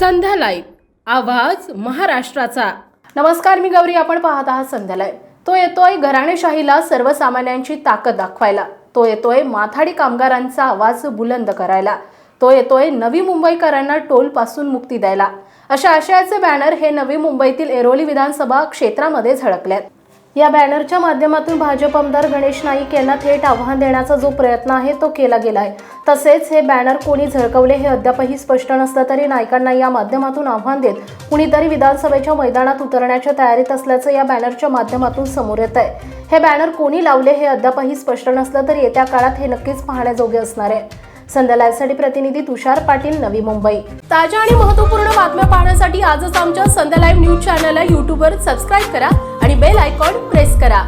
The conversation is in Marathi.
संध्या लाईव्ह आवाज महाराष्ट्राचा. नमस्कार मी गौरी. आपण पाहत आहात संध्या लाईव्ह तो येतोय घराणेशाहीला सर्वसामान्यांची ताकद दाखवायला. तो येतोय माथाडी कामगारांचा आवाज बुलंद करायला. तो येतोय नवी मुंबईकरांना टोलपासून मुक्ती द्यायला. अशा आशयाचे बॅनर हे नवी मुंबईतील एरोली विधानसभा क्षेत्रामध्ये झळकल्यात या बॅनरच्या माध्यमातून भाजप आमदार गणेश नाईक यांना थेट आव्हान देण्याचा जो प्रयत्न आहे तो केला गेला आहे तसेच हे बॅनर कोणी झळकवले हे अद्यापही स्पष्ट नसलं तरी नाईकांना या माध्यमातून आव्हान देत कुणीतरी विधानसभेच्या मैदानात उतरण्याच्या तयारीत असल्याचं या बॅनरच्या माध्यमातून समोर येत आहे हे बॅनर कोणी लावले हे अद्यापही स्पष्ट नसलं तरी येत्या काळात हे नक्कीच पाहण्याजोगे असणार आहे. संध्या प्रतिनिधी तुषार पाटील नवी मुंबई. ताज्या आणि महत्त्वपूर्ण बातम्या पाहण्यासाठी आजच आमच्या संध्या लाईव्ह न्यूज चॅनलला यूट्यूबवर सबस्क्राईब करा. आणि बेल आयकॉन प्रेस करा.